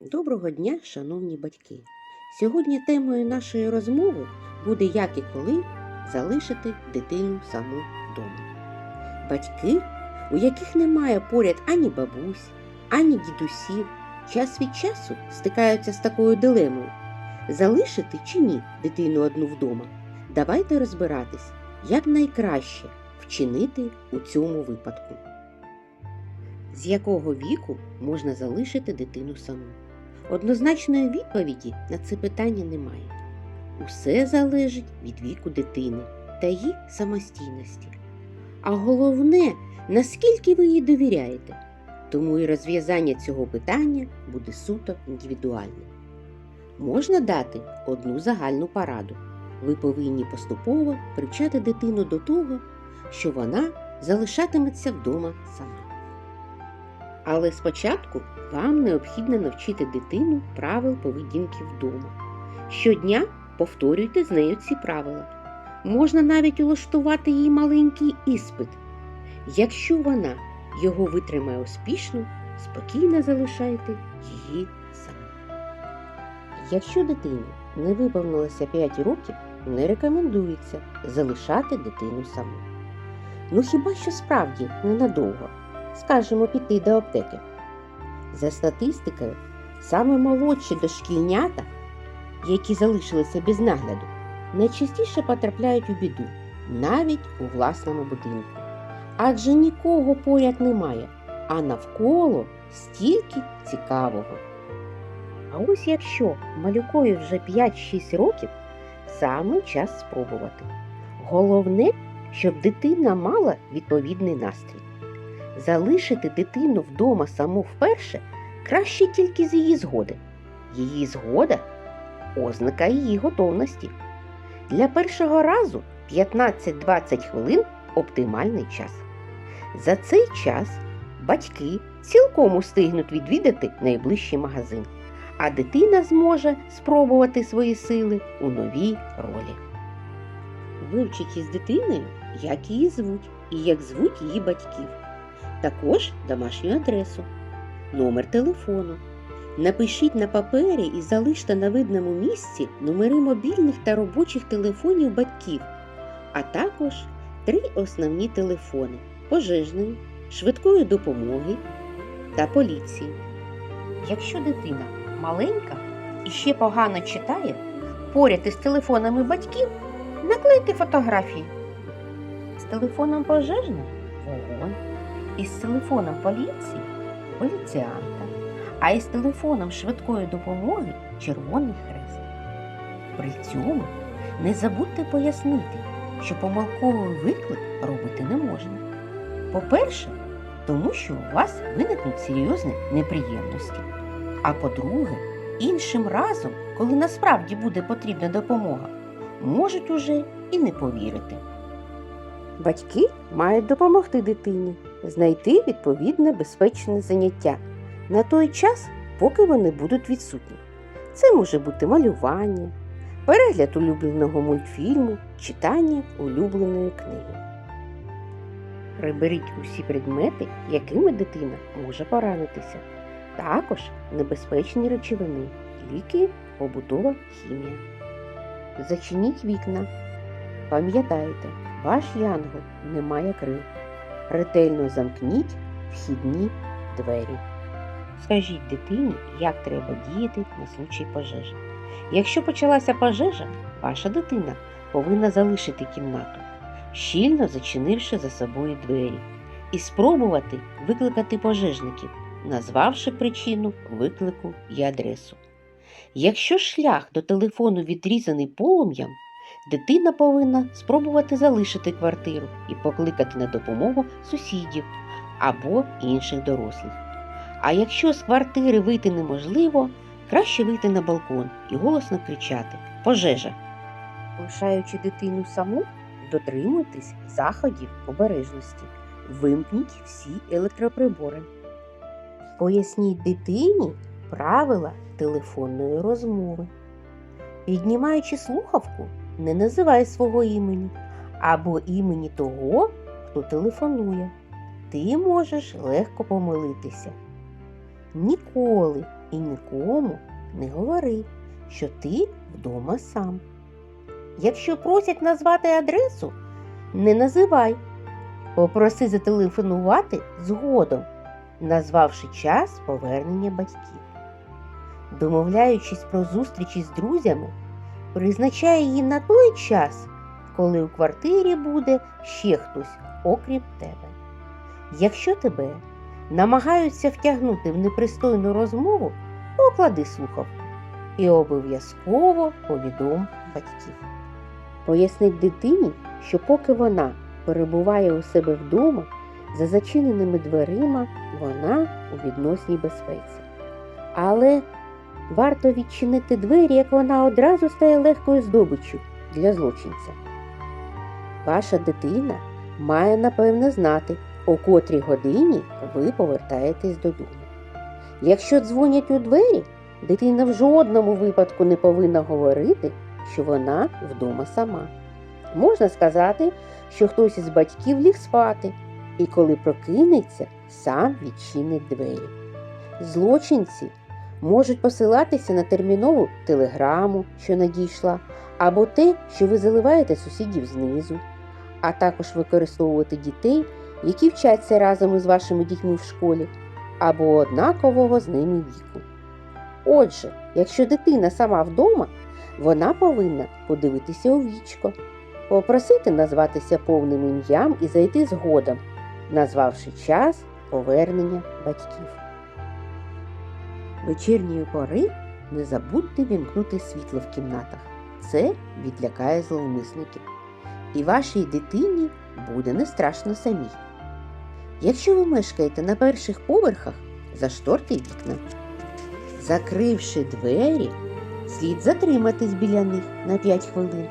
Доброго дня, шановні батьки! Сьогодні темою нашої розмови буде як і коли залишити дитину саму вдома. Батьки, у яких немає поряд ані бабусь, ані дідусів, час від часу стикаються з такою дилемою залишити чи ні дитину одну вдома. Давайте розбиратись, як найкраще вчинити у цьому випадку. З якого віку можна залишити дитину саму? Однозначної відповіді на це питання немає. Усе залежить від віку дитини та її самостійності. А головне, наскільки ви їй довіряєте. Тому і розв'язання цього питання буде суто індивідуальним. Можна дати одну загальну пораду. Ви повинні поступово привчати дитину до того, що вона залишатиметься вдома сама. Але спочатку вам необхідно навчити дитину правил поведінки вдома. Щодня повторюйте з нею ці правила. Можна навіть улаштувати їй маленький іспит. Якщо вона його витримає успішно, спокійно залишайте її саму. Якщо дитині не виповнилося 5 років, не рекомендується залишати дитину саму. Ну хіба що справді ненадовго, скажімо, піти до аптеки. За статистикою, саме молодші дошкільнята, які залишилися без нагляду, найчастіше потрапляють у біду навіть у власному будинку. Адже нікого поряд немає, а навколо стільки цікавого. А ось якщо малюкові вже 5-6 років, саме час спробувати. Головне, щоб дитина мала відповідний настрій. Залишити дитину вдома саму вперше краще тільки з її згоди. Її згода ознака її готовності. Для першого разу 15-20 хвилин оптимальний час. За цей час батьки цілком устигнуть відвідати найближчий магазин, а дитина зможе спробувати свої сили у новій ролі. Вивчіть із дитиною, як її звуть і як звуть її батьків також домашню адресу, номер телефону. Напишіть на папері і залиште на видному місці номери мобільних та робочих телефонів батьків, а також три основні телефони пожежної, швидкої допомоги та поліції. Якщо дитина маленька і ще погано читає, поряд із телефонами батьків наклейте фотографії. З телефоном пожежної вогонь із телефоном поліції поліціанта, а із телефоном швидкої допомоги Червоний Хрест. При цьому не забудьте пояснити, що помилковий виклик робити не можна. По-перше, тому що у вас виникнуть серйозні неприємності. А по-друге, іншим разом, коли насправді буде потрібна допомога, можуть уже і не повірити. Батьки мають допомогти дитині знайти відповідне безпечне заняття на той час, поки вони будуть відсутні. Це може бути малювання, перегляд улюбленого мультфільму, читання улюбленої книги. Приберіть усі предмети, якими дитина може поранитися. Також небезпечні речовини, ліки, побутова хімія. Зачиніть вікна. Пам'ятайте, ваш янгол не має крил. Ретельно замкніть вхідні двері. Скажіть дитині, як треба діяти на случай пожежі. Якщо почалася пожежа, ваша дитина повинна залишити кімнату, щільно зачинивши за собою двері, і спробувати викликати пожежників, назвавши причину виклику і адресу. Якщо шлях до телефону відрізаний полум'ям, дитина повинна спробувати залишити квартиру і покликати на допомогу сусідів або інших дорослих. А якщо з квартири вийти неможливо, краще вийти на балкон і голосно кричати Пожежа! Лишаючи дитину саму, дотримуйтесь заходів обережності, вимкніть всі електроприбори. Поясніть дитині правила телефонної розмови. Піднімаючи слухавку, не називай свого імені або імені того, хто телефонує. Ти можеш легко помилитися. ніколи і нікому не говори, що ти вдома сам. Якщо просять назвати адресу, не називай. Попроси зателефонувати згодом, назвавши час повернення батьків. Домовляючись про зустрічі з друзями, призначай її на той час, коли у квартирі буде ще хтось, окрім тебе. Якщо тебе намагаються втягнути в непристойну розмову, поклади слухавку і обов'язково повідом батьків. Пояснить дитині, що поки вона перебуває у себе вдома, за зачиненими дверима вона у відносній безпеці. Але варто відчинити двері, як вона одразу стає легкою здобиччю для злочинця. Ваша дитина має напевне знати, о котрій годині ви повертаєтесь додому. Якщо дзвонять у двері, дитина в жодному випадку не повинна говорити, що вона вдома сама. Можна сказати, що хтось із батьків ліг спати, і коли прокинеться, сам відчинить двері. Злочинці можуть посилатися на термінову телеграму, що надійшла, або те, що ви заливаєте сусідів знизу, а також використовувати дітей, які вчаться разом із вашими дітьми в школі, або однакового з ними віку. Отже, якщо дитина сама вдома, вона повинна подивитися у вічко, попросити назватися повним ім'ям і зайти згодом, назвавши час повернення батьків. Вечірньої пори не забудьте вімкнути світло в кімнатах. Це відлякає зловмисників. І вашій дитині буде не страшно самій. Якщо ви мешкаєте на перших поверхах, зашторте вікна. Закривши двері, слід затриматись біля них на 5 хвилин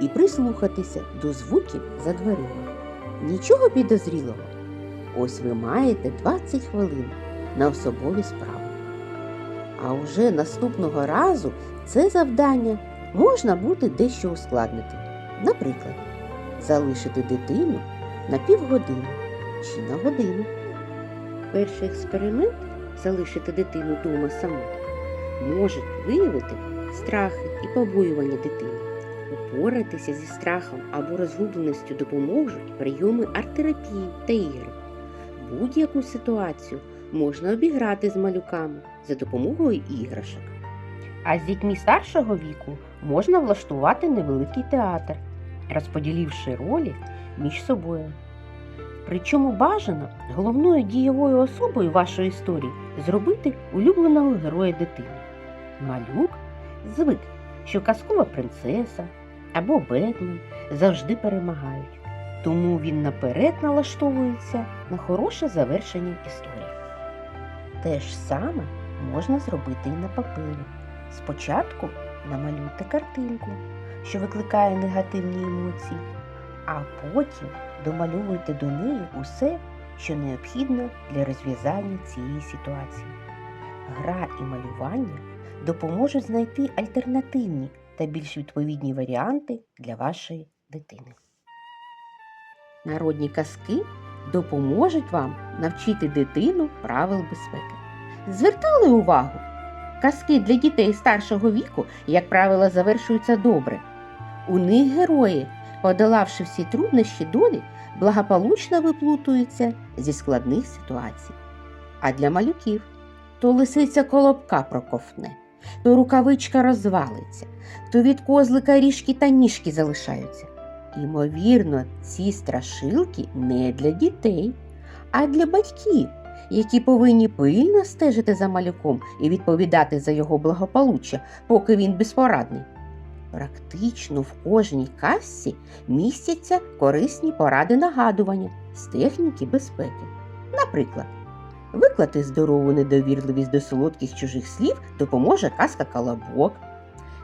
і прислухатися до звуків за дверима. Нічого підозрілого. Ось ви маєте 20 хвилин на особові справи. А уже наступного разу це завдання можна буде дещо ускладнити. Наприклад, залишити дитину на півгодини чи на годину. Перший експеримент залишити дитину вдома саму може виявити страхи і побоювання дитини. Упоратися зі страхом або розгубленістю допоможуть прийоми арт-терапії та ігри. Будь-яку ситуацію можна обіграти з малюками за допомогою іграшок. А з дітьми старшого віку можна влаштувати невеликий театр, розподіливши ролі між собою. Причому бажано головною дієвою особою вашої історії зробити улюбленого героя дитини. Малюк звик, що казкова принцеса або Бетмен завжди перемагають, тому він наперед налаштовується на хороше завершення історії. Те ж саме можна зробити і на папері. Спочатку намалюйте картинку, що викликає негативні емоції, а потім домальовуйте до неї усе, що необхідно для розв'язання цієї ситуації. Гра і малювання допоможуть знайти альтернативні та більш відповідні варіанти для вашої дитини. Народні казки допоможуть вам навчити дитину правил безпеки. Звертали увагу? Казки для дітей старшого віку, як правило, завершуються добре. У них герої, подолавши всі труднощі долі, благополучно виплутуються зі складних ситуацій. А для малюків то лисиця колобка проковтне, то рукавичка розвалиться, то від козлика ріжки та ніжки залишаються. Імовірно, ці страшилки не для дітей, а для батьків, які повинні пильно стежити за малюком і відповідати за його благополуччя, поки він безпорадний. Практично в кожній касці містяться корисні поради нагадування з техніки безпеки. Наприклад, виклати здорову недовірливість до солодких чужих слів допоможе казка колобок.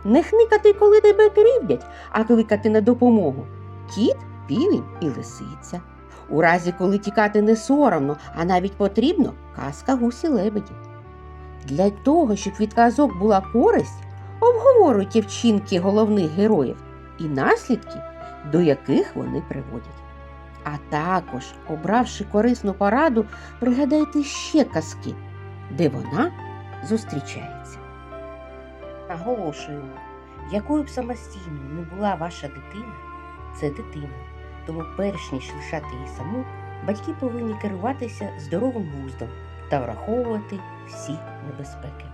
Не хникати, коли тебе кривдять, а кликати на допомогу. Кіт, півень і лисиця. У разі, коли тікати не соромно, а навіть потрібно, казка гусі лебеді. Для того, щоб від казок була користь, обговорюйте вчинки головних героїв і наслідки, до яких вони приводять. А також, обравши корисну пораду, пригадайте ще казки, де вона зустрічається. Наголошуємо, якою б самостійною не була ваша дитина, це дитина. Тому перш ніж лишати її саму, батьки повинні керуватися здоровим глуздом та враховувати всі небезпеки.